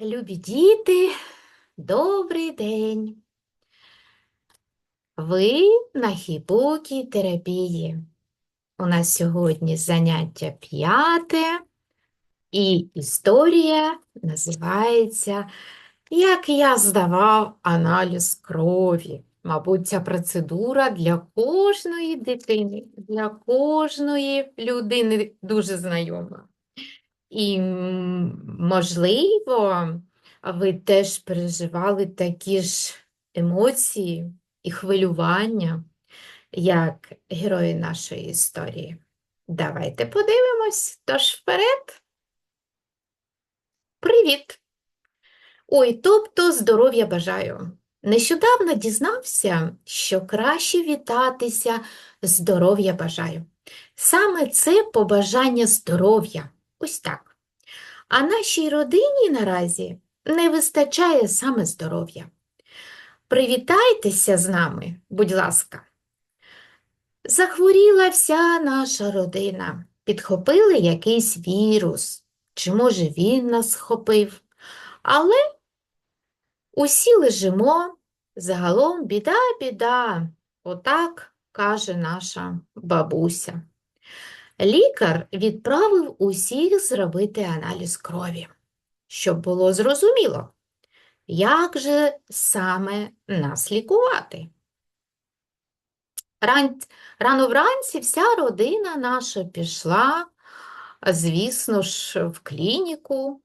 Любі діти, добрий день. Ви на хібукі терапії. У нас сьогодні заняття п'яте, і історія називається Як я здавав аналіз крові. Мабуть, ця процедура для кожної дитини, для кожної людини дуже знайома. І, можливо, ви теж переживали такі ж емоції і хвилювання, як герої нашої історії. Давайте подивимось. Тож вперед. Привіт! Ой, тобто здоров'я бажаю. Нещодавно дізнався, що краще вітатися здоров'я бажаю. Саме це побажання здоров'я. Ось так. А нашій родині наразі не вистачає саме здоров'я. Привітайтеся з нами, будь ласка. Захворіла вся наша родина. Підхопили якийсь вірус, чи може він нас схопив. Але усі лежимо, загалом біда, біда, отак каже наша бабуся. Лікар відправив усіх зробити аналіз крові, щоб було зрозуміло, як же саме нас лікувати. Ран... Рано вранці вся родина наша пішла, звісно ж, в клініку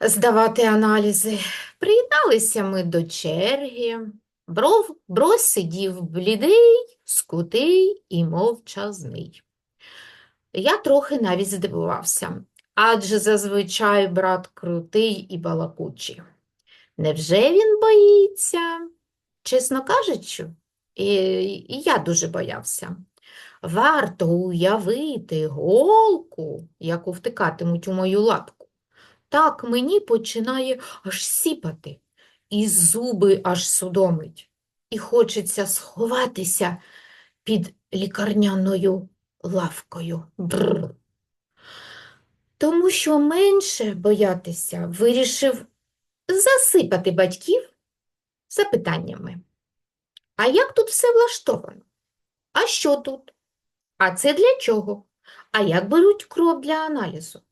здавати аналізи. Приєдналися ми до черги. Бров... Брось сидів блідий, скутий і мовчазний. Я трохи навіть здивувався, адже зазвичай брат крутий і балакучий. Невже він боїться? Чесно кажучи, і, я дуже боявся. Варто уявити голку, яку втикатимуть у мою лапку. Так мені починає аж сіпати, і зуби аж судомить, і хочеться сховатися під лікарняною лавкою. Бррр. Тому що менше боятися вирішив засипати батьків запитаннями. А як тут все влаштовано? А що тут? А це для чого? А як беруть кров для аналізу?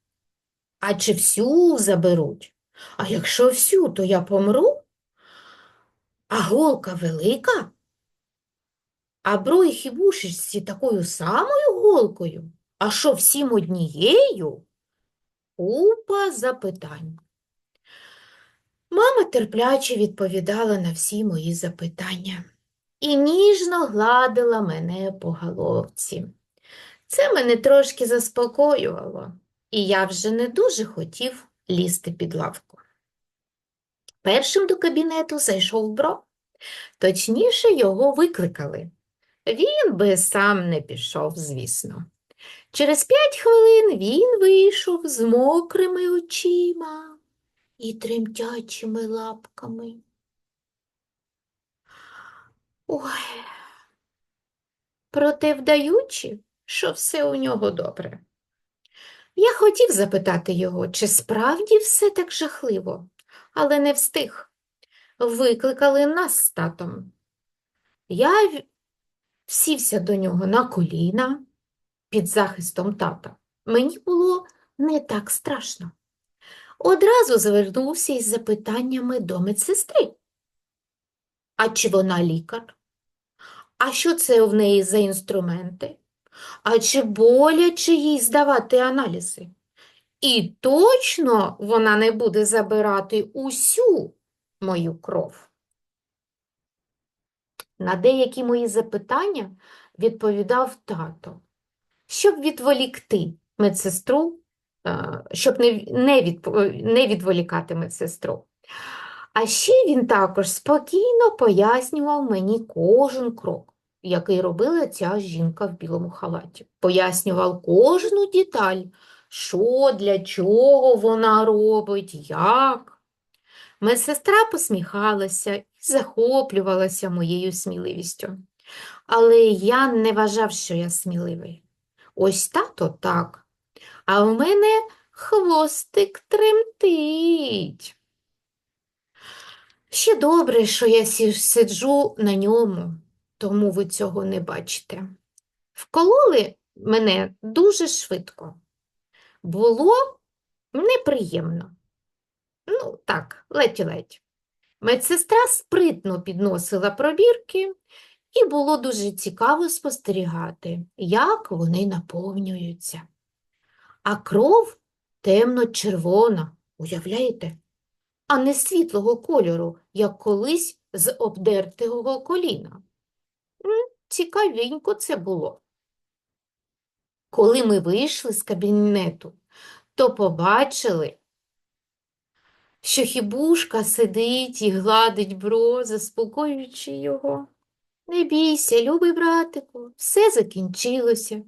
А чи всю заберуть? А якщо всю, то я помру? А голка велика? А броїх і вушечці такою самою голкою? А що всім однією? Купа запитань. Мама терпляче відповідала на всі мої запитання і ніжно гладила мене по головці. Це мене трошки заспокоювало, і я вже не дуже хотів лізти під лавку. Першим до кабінету зайшов бро, точніше його викликали. Він би сам не пішов, звісно. Через п'ять хвилин він вийшов з мокрими очима і тремтячими лапками. Ой, проте вдаючи, що все у нього добре. Я хотів запитати його, чи справді все так жахливо, але не встиг. Викликали нас з татом. Я сівся до нього на коліна під захистом тата. Мені було не так страшно. Одразу звернувся із запитаннями до медсестри. А чи вона лікар? А що це в неї за інструменти? А чи боляче їй здавати аналізи? І точно вона не буде забирати усю мою кров. На деякі мої запитання відповідав тато, щоб відволікти медсестру, е, щоб не, не, відволікати медсестру. А ще він також спокійно пояснював мені кожен крок, який робила ця жінка в білому халаті. Пояснював кожну деталь, що, для чого вона робить, як. Медсестра посміхалася захоплювалася моєю сміливістю. Але я не вважав, що я сміливий. Ось тато так. А в мене хвостик тремтить. Ще добре, що я сиджу на ньому, тому ви цього не бачите. Вкололи мене дуже швидко. Було неприємно. Ну, так, ледь-ледь. Медсестра спритно підносила пробірки, і було дуже цікаво спостерігати, як вони наповнюються. А кров темно-червона, уявляєте? А не світлого кольору, як колись з обдертого коліна. Цікавенько це було. Коли ми вийшли з кабінету, то побачили, що хібушка сидить і гладить бро, заспокоюючи його. Не бійся, любий братику, все закінчилося.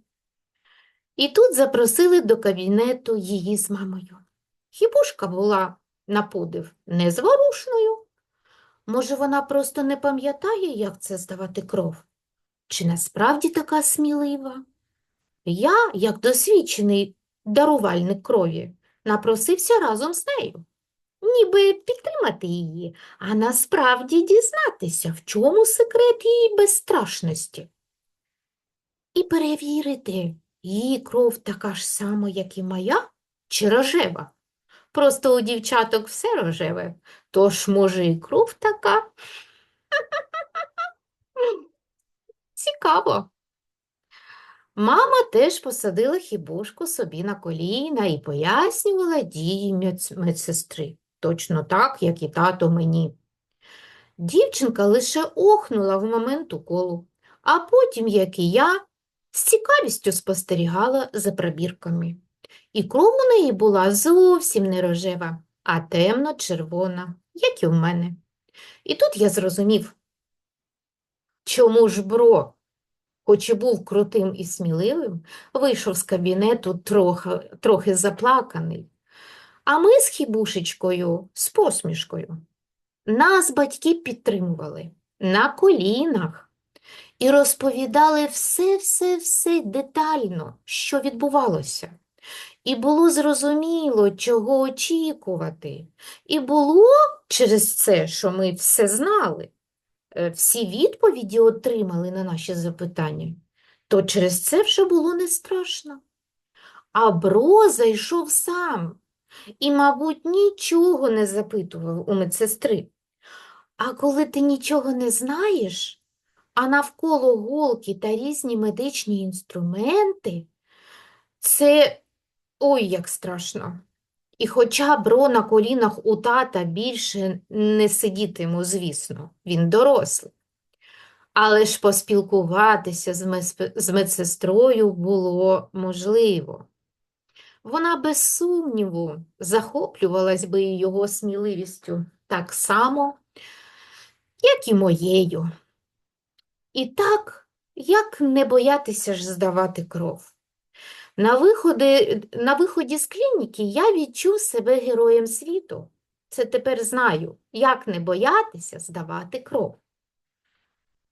І тут запросили до кабінету її з мамою. Хібушка була на подив незворушною. Може, вона просто не пам'ятає, як це здавати кров? Чи насправді така смілива? Я, як досвідчений дарувальник крові, напросився разом з нею, ніби підтримати її, а насправді дізнатися, в чому секрет її безстрашності. І перевірити, її кров така ж сама, як і моя, чи рожева. Просто у дівчаток все рожеве, тож, може, і кров така. Цікаво. Мама теж посадила хібушку собі на коліна і пояснювала дії медсестри, точно так, як і тато мені. Дівчинка лише охнула в момент уколу, а потім, як і я, з цікавістю спостерігала за пробірками. І кров у неї була зовсім не рожева, а темно-червона, як і в мене. І тут я зрозумів, чому ж бро, хоч і був крутим і сміливим, вийшов з кабінету трохи, трохи заплаканий. А ми з хібушечкою, з посмішкою. Нас батьки підтримували на колінах і розповідали все-все-все детально, що відбувалося. І було зрозуміло, чого очікувати. І було через це, що ми все знали, е, всі відповіді отримали на наші запитання, то через це вже було не страшно. А Бро зайшов сам і, мабуть, нічого не запитував у медсестри. А коли ти нічого не знаєш, а навколо голки та різні медичні інструменти, це ой, як страшно. І хоча Бро на колінах у тата більше не сидітиму, звісно, він дорослий. Але ж поспілкуватися з, медсестрою було можливо. Вона без сумніву захоплювалась би його сміливістю так само, як і моєю. І так, як не боятися ж здавати кров? На виходи, на виході з клініки я відчув себе героєм світу. Це тепер знаю, як не боятися здавати кров.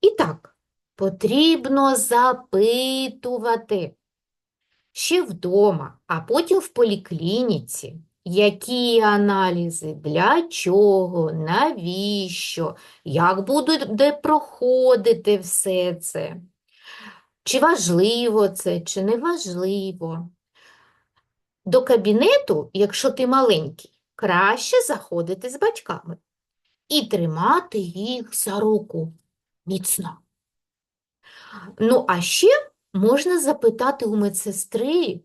І так, потрібно запитувати ще вдома, а потім в поліклініці. Які аналізи, для чого, навіщо, як буде проходити все це, чи важливо це, чи не важливо. До кабінету, якщо ти маленький, краще заходити з батьками і тримати їх за руку міцно. Ну, а ще можна запитати у медсестри,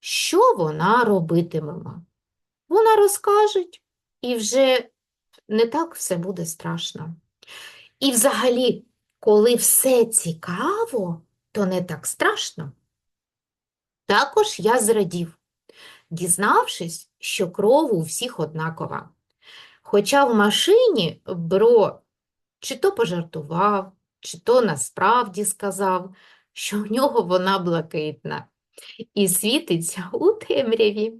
що вона робитиме. Вона розкаже, і вже не так все буде страшно. І взагалі, коли все цікаво, то не так страшно. Також я зрадів, дізнавшись, що кров у всіх однакова. Хоча в машині Бро чи то пожартував, чи то насправді сказав, що в нього вона блакитна і світиться у темряві.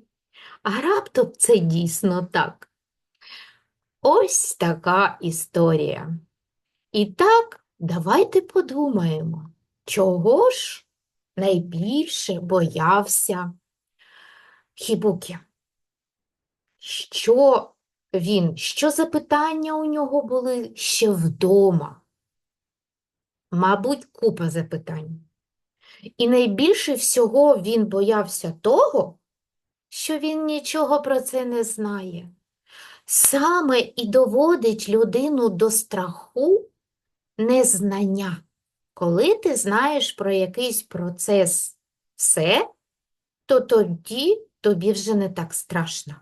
А раптом це дійсно так. Ось така історія. І так, давайте подумаємо, чого ж найбільше боявся Хібукі. Що він, що за у нього були ще вдома? Мабуть, купа запитань. І найбільше всього він боявся того, що він нічого про це не знає. Саме і доводить людину до страху незнання. Коли ти знаєш про якийсь процес все, то тоді тобі вже не так страшно.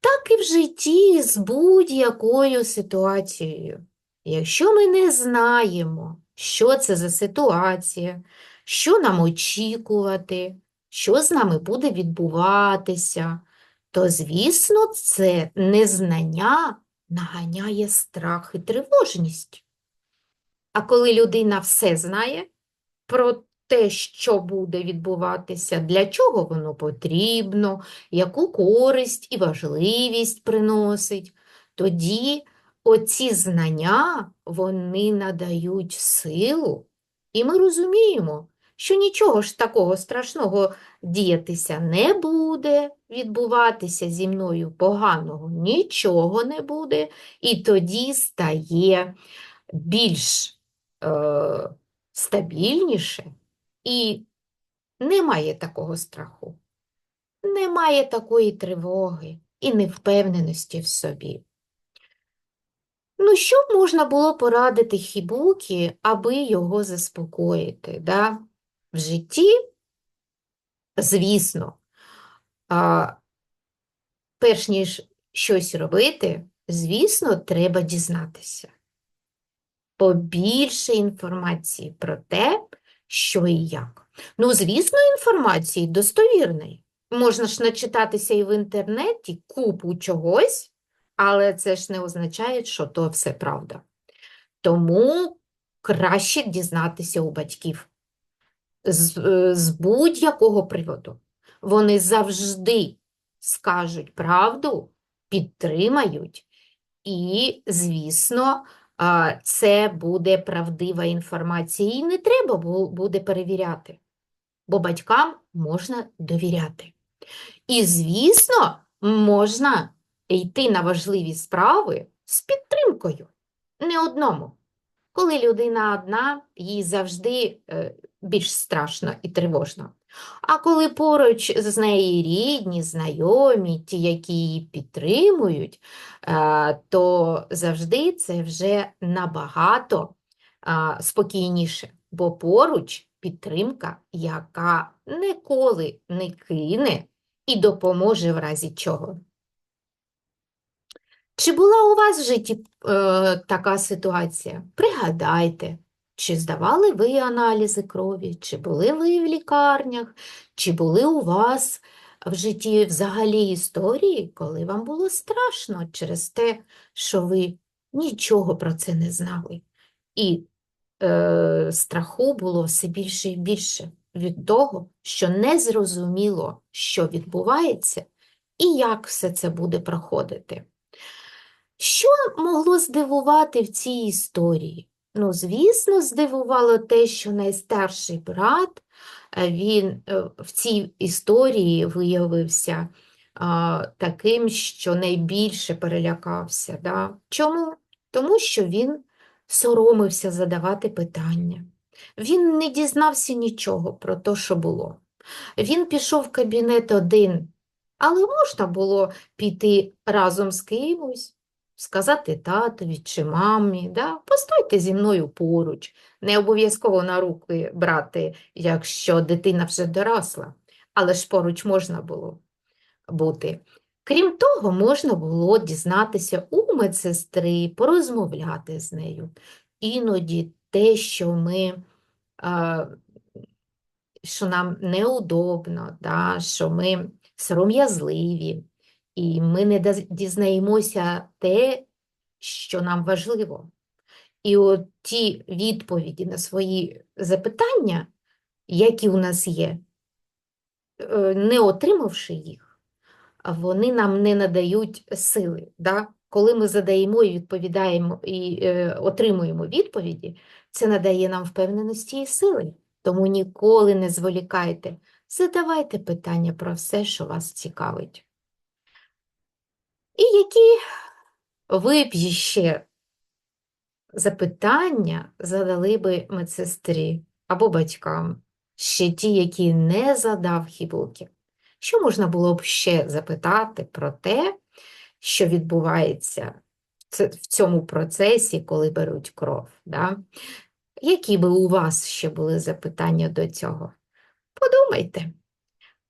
Так і в житті з будь-якою ситуацією. Якщо ми не знаємо, що це за ситуація, що нам очікувати, що з нами буде відбуватися, то, звісно, це незнання наганяє страх і тривожність. А коли людина все знає про те, що буде відбуватися, для чого воно потрібно, яку користь і важливість приносить, тоді оці знання, вони надають силу, і ми розуміємо, що нічого ж такого страшного діятися не буде, відбуватися зі мною поганого нічого не буде, і тоді стає більш е, стабільніше і немає такого страху, немає такої тривоги і невпевненості в собі. Ну, що можна було порадити Хібукі, аби його заспокоїти, да? В житті, звісно, перш ніж щось робити, звісно, треба дізнатися. Побільше інформації про те, що і як. Ну, звісно, інформації достовірної. Можна ж начитатися і в інтернеті купу чогось, але це ж не означає, що то все правда. Тому краще дізнатися у батьків з, е, з будь-якого приводу. Вони завжди скажуть правду, підтримають, і, звісно, це буде правдива інформація. І не треба буде перевіряти, бо батькам можна довіряти. І, звісно, можна йти на важливі справи з підтримкою, не одному. Коли людина одна, їй завжди е, більш страшно і тривожно. А коли поруч з нею рідні, знайомі, ті, які її підтримують, е, то завжди це вже набагато спокійніше, бо поруч підтримка, яка ніколи не кине і допоможе в разі чого. Чи була у вас в житті е, така ситуація? Пригадайте, чи здавали ви аналізи крові, чи були ви в лікарнях, чи були у вас в житті взагалі історії, коли вам було страшно через те, що ви нічого про це не знали. І е, страху було все більше і більше від того, що не зрозуміло, що відбувається і як все це буде проходити. Що могло здивувати в цій історії? Ну, звісно, здивувало те, що найстарший брат, е, він е, в цій історії виявився а, таким, що найбільше перелякався. Да? Чому? Тому що він соромився задавати питання. Він не дізнався нічого про те, що було. Він пішов в кабінет один, але можна було піти разом з кимось, сказати татові чи мамі, да? Постойте зі мною поруч. Не обов'язково на руки брати, якщо дитина вже доросла, але ж поруч можна було бути. Крім того, можна було дізнатися у медсестри, порозмовляти з нею. Іноді те, що ми, а, що нам неудобно, да, що ми сором'язливі, і ми не дізнаємося те, що нам важливо. І от ті відповіді на свої запитання, які у нас є, е, не отримавши їх, вони нам не надають сили. Да? Коли ми задаємо і відповідаємо і е, отримуємо відповіді, це надає нам впевненості і сили. Тому ніколи не зволікайте Задавайте питання про все, що вас цікавить. І які ви ще запитання задали би медсестрі або батькам, ще ті, які не задав хібуки? Що можна було б ще запитати про те, що відбувається в цьому процесі, коли беруть кров? Да? Які би у вас ще були запитання до цього? Подумайте.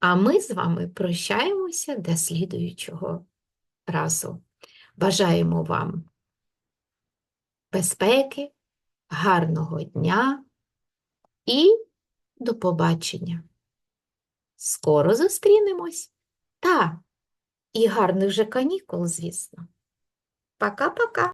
А ми з вами прощаємося до слідуючого разу. Бажаємо вам безпеки, гарного дня і до побачення. Скоро зустрінемось. Та, і гарних же канікул, звісно. Пока-пока.